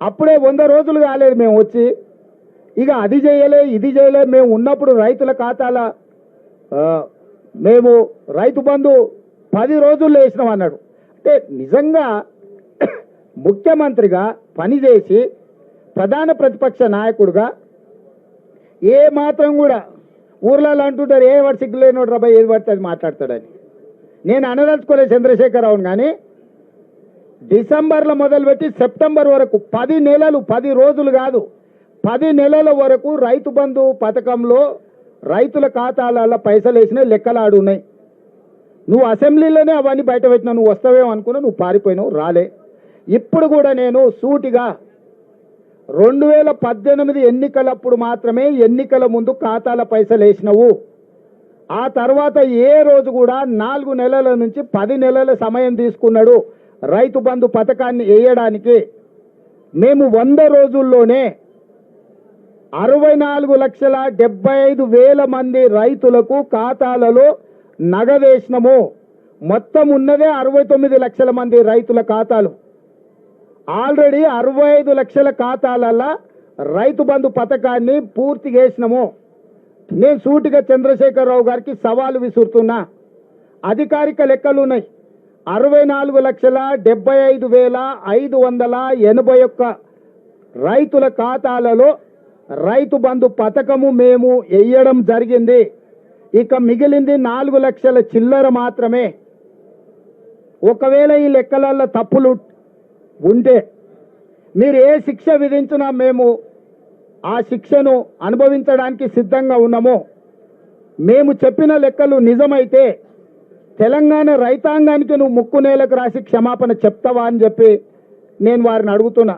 అప్పుడే వంద రోజులు కాలేదు మేము వచ్చి. ఇక అది చేయలే ఇది చేయలే మేము ఉన్నప్పుడు రైతుల ఖాతాల మేము రైతు బంధు పది రోజుల్లో వేసినాం అన్నాడు. అంటే నిజంగా ముఖ్యమంత్రిగా పనిచేసి ప్రధాన ప్రతిపక్ష నాయకుడుగా ఏ మాత్రం కూడా ఊర్లలో అంటుంటారు ఏ వాడు సిగ్గు లేనోడు రాబాయ్ ఏది పడితే అది మాట్లాడతాడని. నేను అనదలుచుకోలేదు చంద్రశేఖరరావును కానీ డిసెంబర్లో మొదలుపెట్టి సెప్టెంబర్ వరకు పది నెలలు పది రోజులు కాదు పది నెలల వరకు రైతు బంధు పథకంలో రైతుల ఖాతాలలో పైసలు వేసిన లెక్కలాడు ఉన్నాయి. నువ్వు అసెంబ్లీలోనే అవన్నీ బయట పెట్టినా నువ్వు వస్తావేమో అనుకున్నా నువ్వు పారిపోయినావు రాలే. ఇప్పుడు కూడా నేను సూటిగా రెండు వేల పద్దెనిమిది ఎన్నికలప్పుడు మాత్రమే ఎన్నికల ముందు ఖాతాల పైసలు వేసినవు. ఆ తర్వాత ఏ రోజు కూడా నాలుగు నెలల నుంచి పది నెలల సమయం తీసుకున్నాడు. రైతు బంధు పథకాన్ని వేయడానికి మేము వంద రోజుల్లోనే అరవై నాలుగు లక్షల డెబ్బై ఐదు వేల మంది రైతులకు ఖాతాలలో నగవేసినము మొత్తం ఉన్నదే అరవై తొమ్మిది లక్షల మంది రైతుల ఖాతాలు. ఆల్రెడీ అరవై ఐదు లక్షల ఖాతాలలో రైతు బంధు పథకాన్ని పూర్తి చేసినాము. నేను సూటిగా చంద్రశేఖరరావు గారికి సవాలు విసురుతున్నా. అధికారిక లెక్కలు ఉన్నాయి అరవై నాలుగు లక్షల డెబ్బై ఐదు వేల ఐదు వందల ఎనభై ఒక్క రైతుల ఖాతాలలో రైతు బంధు పథకము మేము వేయడం జరిగింది. ఇక మిగిలింది నాలుగు లక్షల చిల్లర మాత్రమే. ఒకవేళ ఈ లెక్కలలో తప్పులు ఉంటే మీరు ఏ శిక్ష విధించినా మేము ఆ శిక్షను అనుభవించడానికి సిద్ధంగా ఉన్నాము. మేము చెప్పిన లెక్కలు నిజమైతే తెలంగాణ రైతాంగానికి నువ్వు ముక్కు నేలకు రాసి క్షమాపణ చెప్తావా అని చెప్పి నేను వారిని అడుగుతున్నా.